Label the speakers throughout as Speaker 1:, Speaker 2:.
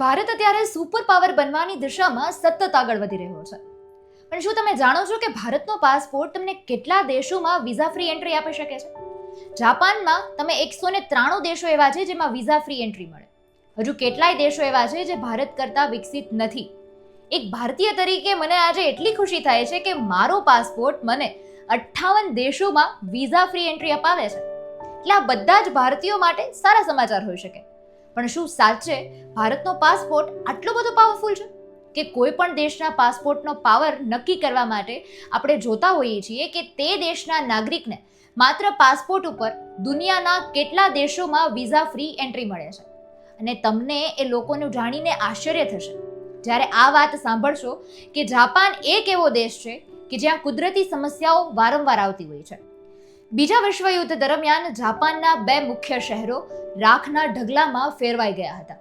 Speaker 1: ભારત અત્યારે super power બનવાની દિશામાં સતત આગળ વધી રહ્યો છે. પણ શું તમે જાણો છો કે ભારતનો પાસપોર્ટ તમને કેટલા દેશોમાં વિઝા ફ્રી એન્ટ્રી આપી શકે છે? જાપાનમાં તમે એકસો ને ત્રાણું દેશો એવા છે જેમાં વિઝા ફ્રી એન્ટ્રી મળે. હજુ કેટલાય દેશો એવા છે જે ભારત કરતાં વિકસિત નથી. એક ભારતીય તરીકે મને આજે એટલી ખુશી થાય છે કે મારો પાસપોર્ટ મને અઠ્ઠાવન દેશોમાં વિઝા ફ્રી એન્ટ્રી અપાવે છે. એટલે આ બધા જ ભારતીયો માટે સારા સમાચાર હોઈ શકે. પણ શું સાચે ભારતનો પાસપોર્ટ આટલો બધો પાવરફુલ છે? કે કોઈ પણ દેશના પાસપોર્ટનો પાવર નક્કી કરવા માટે આપણે જોતા હોઈએ છીએ કે તે દેશના નાગરિકને માત્ર પાસપોર્ટ ઉપર દુનિયાના કેટલા દેશોમાં વિઝા ફ્રી એન્ટ્રી મળે છે? અને તમને એ લોકોનું જાણીને આશ્ચર્ય થશે. જ્યારે આ વાત સાંભળશો કે જાપાન એક એવો દેશ છે કે જ્યાં કુદરતી સમસ્યાઓ વારંવાર આવતી હોય છે. બીજા વિશ્વયુદ્ધ દરમિયાન જાપાનના બે મુખ્ય શહેરો રાખના ઢગલામાં ફેરવાઈ ગયા હતા.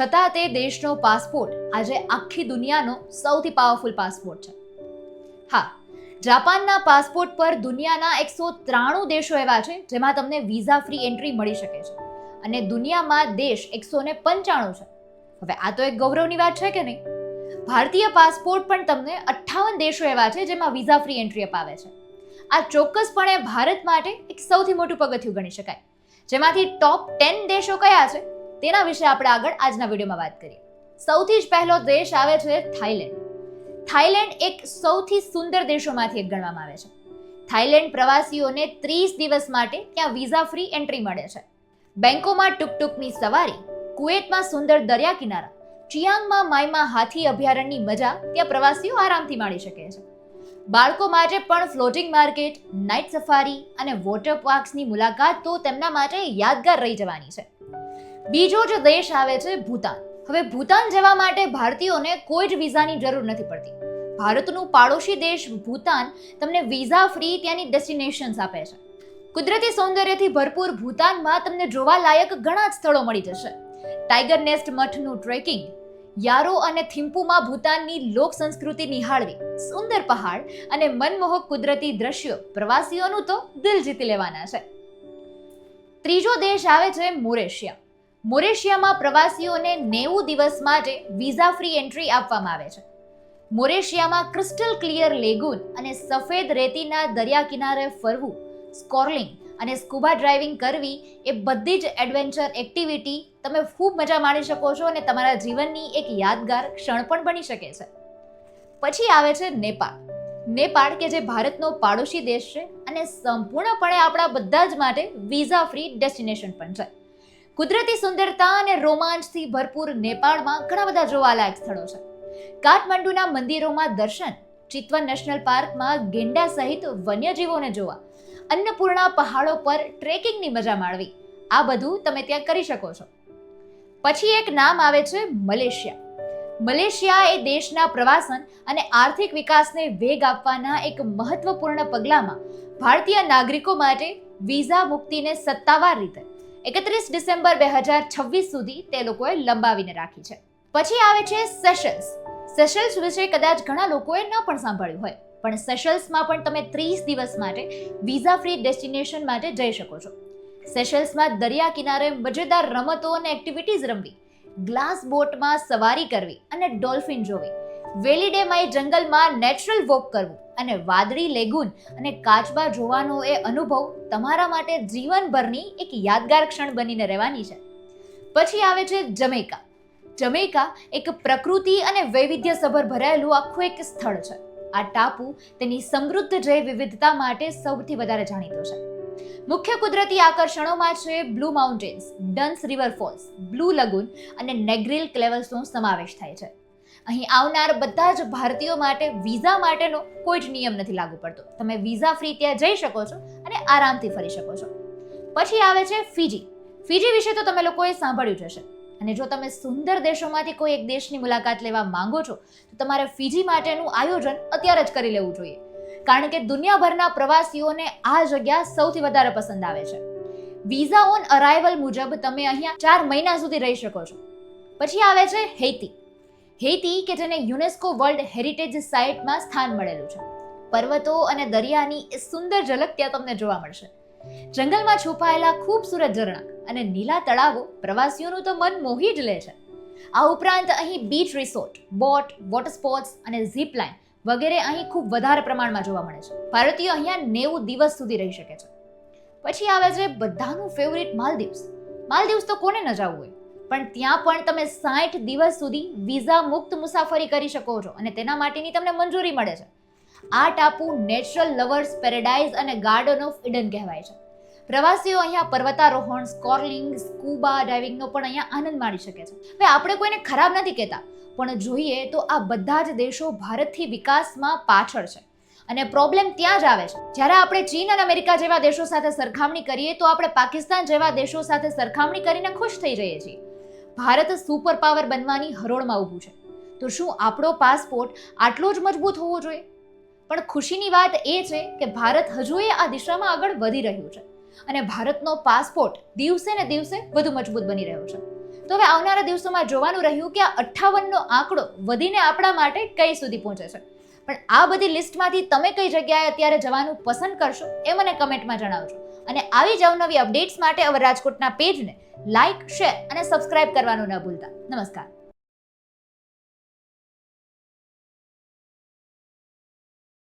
Speaker 1: છતાં તે દેશનો પાસપોર્ટ, આજે આખી દુનિયાનો સૌથી પાવરફુલ પાસપોર્ટ છે. હા, જાપાનના પાસપોર્ટ પર દુનિયાના એકસો ત્રાણું દેશો એવા છે, જેમાં તમને વિઝા ફ્રી એન્ટ્રી મળી શકે છે. અને દુનિયામાં દેશ એકસો ને પંચાણું છે. હવે આ તો એક ગૌરવની વાત છે કે નહીં? ભારતીય પાસપોર્ટ પણ તમને અઠ્ઠાવન દેશો એવા છે, જેમાં વિઝા ફ્રી એન્ટ્રી અપાવે છે. આ ચોક્કસપણે ભારત માટે એક સૌથી મોટું પગથિયું ગણી શકાય. જેમાંથી ટોપ ટેન દેશો કયા છે, તેના વિશે આપણે આગળ આજના વિડીયોમાં વાત કરીએ. સૌથી જ પહેલો દેશ આવે છે થાઈલેન્ડ થાઈલેન્ડ એક સૌથી સુંદર દેશોમાંથી એક ગણવામાં આવે છે. થાઈલેન્ડ પ્રવાસીઓને ત્રીસ દિવસ માટે ત્યાં વિઝા ફ્રી એન્ટ્રી મળે છે. બેંકોમાં ટુકટુકની સવારી, કુવેતમાં સુંદર દરિયા કિનારા ચિયાંગમાં માયમાં હાથી અભયારણ્યની મજા ત્યાં પ્રવાસીઓ આરામથી માણી શકે છે. બાળકો માટે પણ ફ્લોટિંગ માર્કેટ નાઇટ સફારી અને વોટર પાર્ક્સની મુલાકાત તો તેમના માટે યાદગાર રહી જવાની છે. બીજો જ દેશ આવે છે ભૂતાન. હવે ભૂતાન જવા માટે ભારતીયોને કોઈ જ વિઝાની જરૂર નથી પડતી. ભારતનું પાડોશી દેશ ભૂતાન તમને વિઝા ફ્રી ત્યાંની ડેસ્ટિનેશન્સ આપે છે. કુદરતી સૌંદર્યથી ભરપૂર ભૂતાનમાં તમને જોવાલાયક ઘણા જ સ્થળો મળી જશે. ટાઈગર નેસ્ટ મઠનું ટ્રેકિંગ યારો અને થિમ્પુમાં ભૂતાનની લોક સંસ્કૃતિ નિહાળવી, સુંદર પહાડ અને મનમોહક કુદરતી દ્રશ્યો પ્રવાસીઓનું તો દિલ જીતી લેવાના છે. ત્રીજો દેશ આવે છે મોરેશિયા. મોરેશિયામાં પ્રવાસીઓને નેવું દિવસ માટે વિઝા ફ્રી એન્ટ્રી આપવામાં આવે છે. મોરેશિયામાં ક્રિસ્ટલ ક્લિયર લેગુન અને સફેદ રેતીના દરિયા કિનારે ફરવું, સ્કોર્લિંગ અને સ્કુબા ડ્રાઇવિંગ કરવી એ બધી જ એડવેન્ચર એક્ટિવિટી તમે ખૂબ મજા માણી શકો છો અને તમારા જીવનની એક યાદગાર ક્ષણ પણ બની શકે છે. પછી આવે છે નેપાળ. નેપાળ કે જે ભારતનો પાડોશી દેશ છે અને સંપૂર્ણપણે આપણા બધા જ માટે વિઝા ફ્રી ડેસ્ટિનેશન પણ છે. કુદરતી સુંદરતા અને રોમાંચથી ભરપૂર નેપાળમાં ઘણા બધા જોવાલાયક સ્થળો છે. કાઠમંડુના મંદિરોમાં દર્શન ચિત્વન નેશનલ પાર્કમાં ગેંડા સહિત વન્યજીવોને જોવા, અન્નપૂર્ણા પહાડો પર ટ્રેકિંગની મજા માણવી, આ બધું તમે ત્યાં કરી શકો છો. પછી એક નામ આવે છે મલેશિયા. મલેશિયા એ દેશના પ્રવાસન અને આર્થિક વિકાસને વેગ આપવાના એક મહત્વપૂર્ણ પગલામાં ભારતીય નાગરિકો માટે વિઝા મુક્તિને સત્તાવાર રીતે એકત્રીસ ડિસેમ્બર બે હજાર છવ્વીસ સુધી તે લોકોએ લંબાવીને રાખી છે. પછી આવે છે સેશલ્સ. સેશલ્સ વિશે કદાચ ઘણા લોકોએ ન પણ સાંભળ્યું હોય, પણ સેશલ્સમાં પણ તમે ત્રીસ દિવસ માટે વિઝા ફ્રી ડેસ્ટિનેશન માટે જઈ શકો છો. સેશલ્સમાં દરિયા કિનારે મજેદાર રમતો અને એક્ટિવિટીઝ રમવી ગ્લાસ બોટમાં સવારી કરવી અને ડોલ્ફિન જોવી. વેલીડે માય જંગલમાં નેચરલ વોક કરવું અને વાદળી લેગુન અને કાચબા જોવાનો એ અનુભવ તમારા માટે જીવનભરની એક યાદગાર ક્ષણ બનીને રહેવાની છે. પછી આવે છે જમૈકા. જમૈકા એક પ્રકૃતિ અને વૈવિધ્યસભર ભરાયેલું આખું એક સ્થળ છે. આ ટાપુ તેની સમૃદ્ધ જૈવ વિવિધતા માટે સૌથી વધારે જાણીતો છે. મુખ્ય કુદરતી આકર્ષણોમાં છે Blue Mountains, Dunn's River Falls, Blue Lagoon અને નેગ્રિલ ક્લેવલ્સનો સમાવેશ થાય છે. અહીં આવનાર બધા જ ભારતીયો માટે વિઝા માટેનો કોઈ જ નિયમ નથી લાગુ પડતો. તમે વિઝા ફ્રી ત્યાં જઈ શકો છો અને આરામથી ફરી શકો છો. પછી આવે છે ફીજી. ફીજી વિશે તો તમે લોકોએ સાંભળ્યું જ હશે. અને જો તમે સુંદર દેશોમાંથી કોઈ એક દેશની મુલાકાત લેવા માંગો છો, તો તમારે ફીજી માટેનું આયોજન અત્યારે જ કરી લેવું જોઈએ. કારણ કે દુનિયાભરના પ્રવાસીઓને આ જગ્યા સૌથી વધારે પસંદ આવે છે. વિઝા ઓન અરાઇવલ મુજબ તમે અહીંયા ચાર મહિના સુધી રહી શકો છો. પછી આવે છે હૈતી હૈતી કે જેને યુનેસ્કો વર્લ્ડ હેરિટેજ સાઇટમાં સ્થાન મળેલું છે. પર્વતો અને દરિયાની એ સુંદર ઝલક ત્યાં તમને જોવા મળશે. જંગલમાં છુપાયેલા ખૂબસૂરત ઝરણા અને નીલા તળાવો પ્રવાસીઓનું તો મન મોહી જ લે છે. આ ઉપરાંત અહીં beach resort boat water sports અને ઝીપ લાઇન વગેરે અહીં ખૂબ વધારે પ્રમાણમાં જોવા મળે છે. ભારતીયો અહીંયા નેવું દિવસ સુધી રહી શકે છે. પછી આવે છે બધાનું ફેવરિટ માલદીવ્સ. માલદીવ્સ તો કોને ન જવું હોય? પણ ત્યાં પણ તમે સાઠ દિવસ સુધી વિઝા મુક્ત મુસાફરી કરી શકો છો અને તેના માટેની તમને મંજૂરી મળે છે. આ ટાપુ નેચરલ લવર્સ પેરેડાઇઝ અને ગાર્ડન ઓફ ઇડન કહેવાય છે. પ્રવાસીઓ અહીંયા પર્વતારોહણ, સ્કોર્લિંગ, સ્કૂબા, ડાઇવિંગનો પણ અહીંયા આનંદ માણી શકે છે. હવે આપણે કોઈને ખરાબ નથી કહેતા. પણ જોઈએ તો આ બધા જ દેશો ભારતથી વિકાસમાં પાછળ છે. અને પ્રોબ્લેમ ત્યાં જ આવે છે. જ્યારે આપણે ચીન અને અમેરિકા જેવા દેશો સાથે સરખામણી કરીએ તો આપણે પાકિસ્તાન જેવા દેશો સાથે સરખામણી કરીને ખુશ થઈ જઈએ છીએ. ભારત સુપર પાવર બનવાની હરોળમાં ઊભું છે. તો શું આપણો પાસપોર્ટ આટલો જ મજબૂત હોવો જોઈએ? પણ ખુશીની વાત એ છે કે ભારત હજુએ આ દિશામાં આગળ વધી રહ્યું છે. અને ભારતનો પાસપોર્ટ દિવસે ને દિવસે વધુ મજબૂત બની રહ્યો છે. તો હવે આવનારા દિવસોમાં જોવાનું રહ્યું કે આ અઠ્ઠાવનનો આંકડો વધીને આપણા માટે કઈ સુધી પહોંચે છે. પણ આ બધી લિસ્ટમાંથી તમે કઈ જગ્યાએ અત્યારે જવાનું પસંદ કરશો એ મને કમેન્ટમાં જણાવજો. અને આવી જ અવનવી અપડેટ્સ માટે અવર રાજકોટના પેજને લાઇક શેર અને સબસ્ક્રાઇબ કરવાનું ન ભૂલતા. નમસ્કાર.